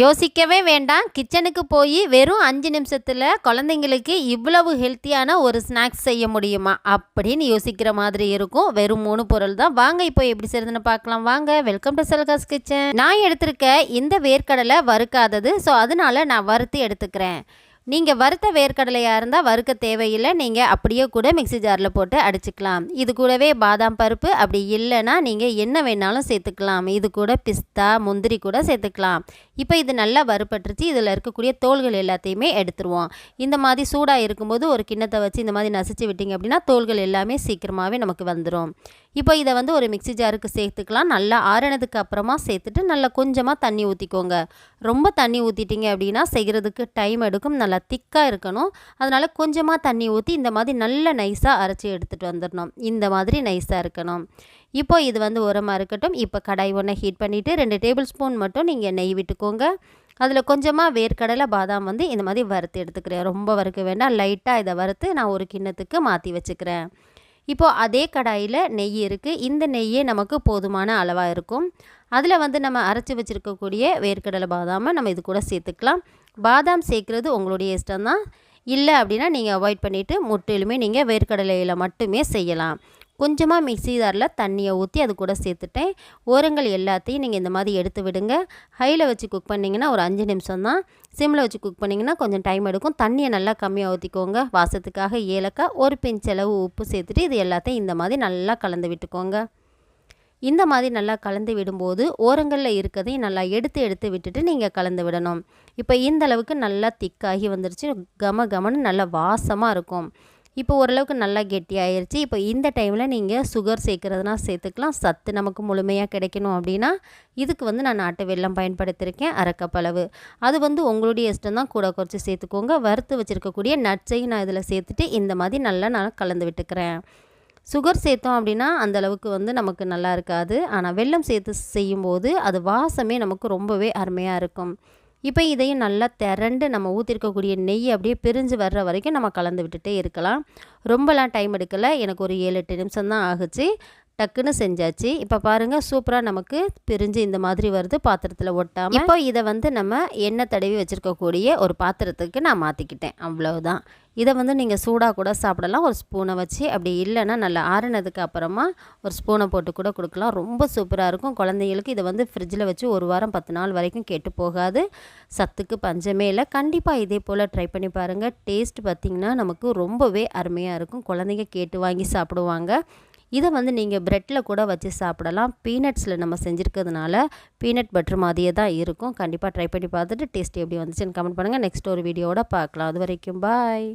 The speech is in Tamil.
யோசிக்கவே வேண்டாம். கிச்சனுக்கு போய் வெறும் அஞ்சு நிமிஷத்தில் குழந்தைங்களுக்கு இவ்வளவு ஹெல்த்தியான ஒரு ஸ்நாக்ஸ் செய்ய முடியுமா? அப்படின்னு யோசிக்கிற மாதிரி இருக்கும். வெறும் மூணு பொருள் தான். வாங்க இப்போ எப்படி செய்யுதுன்னு பார்க்கலாம். வாங்க வெல்கம் டு செல்காஸ் கிச்சன் நான் எடுத்திருக்க இந்த வேர்க்கடலை வறுக்காதது. ஸோ அதனால நான் வறுத்து எடுத்துக்கிறேன். நீங்கள் வறுத்த வேர்க்கடலையாக இருந்தால் வறுக்க தேவையில்லை. நீங்கள் அப்படியே கூட மிக்சி ஜாரில் போட்டு அடிச்சுக்கலாம். இது கூடவே பாதாம் பருப்பு. அப்படி இல்லைன்னா நீங்கள் என்ன வேணாலும் சேர்த்துக்கலாம். இது கூட பிஸ்தா முந்திரி கூட சேர்த்துக்கலாம். இப்போ இது நல்லா வறுபட்டுருச்சு. இதில் இருக்கக்கூடிய தோள்கள் எல்லாத்தையுமே எடுத்துருவோம். இந்த மாதிரி சூடாக இருக்கும்போது ஒரு கிண்ணத்தை வச்சு இந்த மாதிரி நசிச்சு விட்டிங்க அப்படின்னா தோள்கள் எல்லாமே சீக்கிரமாகவே நமக்கு வந்துடும் இப்போ இதை வந்து ஒரு மிக்சி ஜாருக்கு சேர்த்துக்கலாம். நல்லா ஆறினதுக்கு அப்புறமா சேர்த்துட்டு நல்லா கொஞ்சமாக தண்ணி ஊற்றிக்கோங்க ரொம்ப தண்ணி ஊற்றிட்டிங்க அப்படின்னா செய்கிறதுக்கு டைம் எடுக்கும். நல்லா திக்காக இருக்கணும். அதனால் கொஞ்சமாக தண்ணி ஊற்றி இந்த மாதிரி நல்லா நைஸாக அரைச்சி எடுத்துகிட்டு வந்துடணும். இந்த மாதிரி நைஸாக இருக்கணும். இப்போ இது வந்து உரமாக இருக்கட்டும். இப்போ கடாய் ஒன்றை ஹீட் பண்ணிவிட்டு ரெண்டு டேபிள் ஸ்பூன் மட்டும் நீங்கள் நெய் விட்டுக்கோங்க. அதில் கொஞ்சமாக வேர்க்கடலை பாதாம் வந்து இந்த மாதிரி வறுத்து எடுத்துக்கிறேன். ரொம்ப வறுக்க வேண்டாம். லைட்டாக இதை வறுத்து நான் ஒரு கிண்ணத்துக்கு மாற்றி வச்சுக்கிறேன். இப்போது அதே கடாயில் நெய் இருக்குது இந்த நெய்யே நமக்கு போதுமான அளவாக இருக்கும். அதில் வந்து நம்ம அரைச்சி வச்சுருக்கக்கூடிய வேர்க்கடலை பாதாமை நம்ம இது கூட சேர்த்துக்கலாம். பாதாம் சேர்க்குறது உங்களுடைய இஷ்டம் தான் இல்லை அப்படின்னா நீங்கள் அவாய்ட் பண்ணிவிட்டு முற்றிலுமே நீங்கள் வேர்க்கடலையில் மட்டுமே செய்யலாம். கொஞ்சமாக மிக்சி ஜாரில் தண்ணியை ஊற்றி அது கூட சேர்த்துட்டேன். ஓரங்கள் எல்லாத்தையும் நீங்கள் இந்த மாதிரி எடுத்து விடுங்க. ஹையில் வச்சு குக் பண்ணிங்கன்னா ஒரு அஞ்சு நிமிஷம் தான். சிம்மில் வச்சு குக் பண்ணிங்கன்னா கொஞ்சம் டைம் எடுக்கும். தண்ணியை நல்லா கம்மியாக ஊற்றிக்கோங்க வாசத்துக்காக ஏலக்காய் ஒரு பிஞ்சளவு உப்பு சேர்த்துட்டு இது எல்லாத்தையும் இந்த மாதிரி நல்லா கலந்து விட்டுக்கோங்க. இந்த மாதிரி நல்லா கலந்து விடும்போது ஓரங்களில் இருக்கிறதையும் நல்லா எடுத்து எடுத்து விட்டுட்டு நீங்கள் கலந்து விடணும். இப்போ இந்த அளவுக்கு நல்லா திக்காகி வந்துருச்சு. கம கமன்னு நல்லா வாசமாக இருக்கும். இப்போ ஓரளவுக்கு நல்லா கெட்டியாயிருச்சு. இப்போ இந்த டைமில் நீங்கள் சுகர் சேர்க்குறதுனா சேர்த்துக்கலாம். சத்து நமக்கு முழுமையாக கிடைக்கணும் அப்படின்னா இதுக்கு வந்து நான் நாட்டு வெள்ளம் பயன்படுத்தியிருக்கேன் அரைக்கப்பளவு அது வந்து உங்களுடைய இஷ்டம் தான். கூட குறைச்சி சேர்த்துக்கோங்க. வறுத்து வச்சுருக்கக்கூடிய நட்ஸையும் நான் இதில் சேர்த்துட்டு இந்த மாதிரி நல்லா நான் கலந்து விட்டுக்கிறேன். சுகர் சேர்த்தோம் அப்படின்னா அந்த அளவுக்கு வந்து நமக்கு நல்லா இருக்காது. ஆனால் வெல்லம் சேர்த்து செய்யும்போது அது வாசமே நமக்கு ரொம்பவே அருமையாக இருக்கும். இப்போ இதையும் நல்லா திரண்டு நம்ம ஊற்றிருக்கக்கூடிய நெய் அப்படியே பிரிஞ்சு வர்ற வரைக்கும் நம்ம கலந்து விட்டுட்டே இருக்கலாம். ரொம்பலாம் டைம் எடுக்கலை. எனக்கு ஒரு ஏழு எட்டு நிமிஷம் தான் ஆகுச்சு. டக்குன்னு செஞ்சாச்சு. இப்போ பாருங்கள் சூப்பராக நமக்கு பிரிஞ்சு இந்த மாதிரி வருது பாத்திரத்தில் ஒட்டாமல் இப்போ இதை வந்து நம்ம எண்ணெய் தடவி வச்சுருக்கக்கூடிய ஒரு பாத்திரத்துக்கு நான் மாற்றிக்கிட்டேன் அவ்வளவுதான். இதை வந்து நீங்கள் சூடாக கூட சாப்பிடலாம். ஒரு ஸ்பூனை வச்சு அப்படி இல்லைன்னா நல்லா ஆறினதுக்கு அப்புறமா ஒரு ஸ்பூனை போட்டு கூட கொடுக்கலாம். ரொம்ப சூப்பராக இருக்கும். குழந்தைங்களுக்கு இதை வந்து ஃப்ரிட்ஜில் வச்சு ஒரு வாரம் பத்து நாள் வரைக்கும் கெட்டு போகாது. சத்துக்கு பஞ்சமே இல்லை. கண்டிப்பாக இதே போல் ட்ரை பண்ணி பாருங்கள் டேஸ்ட் பார்த்திங்கன்னா நமக்கு ரொம்பவே அருமையாக இருக்கும். குழந்தைங்க கேட்டு வாங்கி சாப்பிடுவாங்க. இதை வந்து நீங்கள் ப்ரெட்டில் கூட வச்சு சாப்பிடலாம். பீனட்ஸில் நம்ம செஞ்சுருக்கிறதுனால பீனட் பட்டர் மாதிரியே தான் இருக்கும். கண்டிப்பாக ட்ரை பண்ணி பார்த்துட்டு டேஸ்ட் எப்படி வந்துச்சுன்னு கமெண்ட் பண்ணுங்கள் நெக்ஸ்ட் ஒரு வீடியோவோட பார்க்கலாம். அது வரைக்கும் பாய்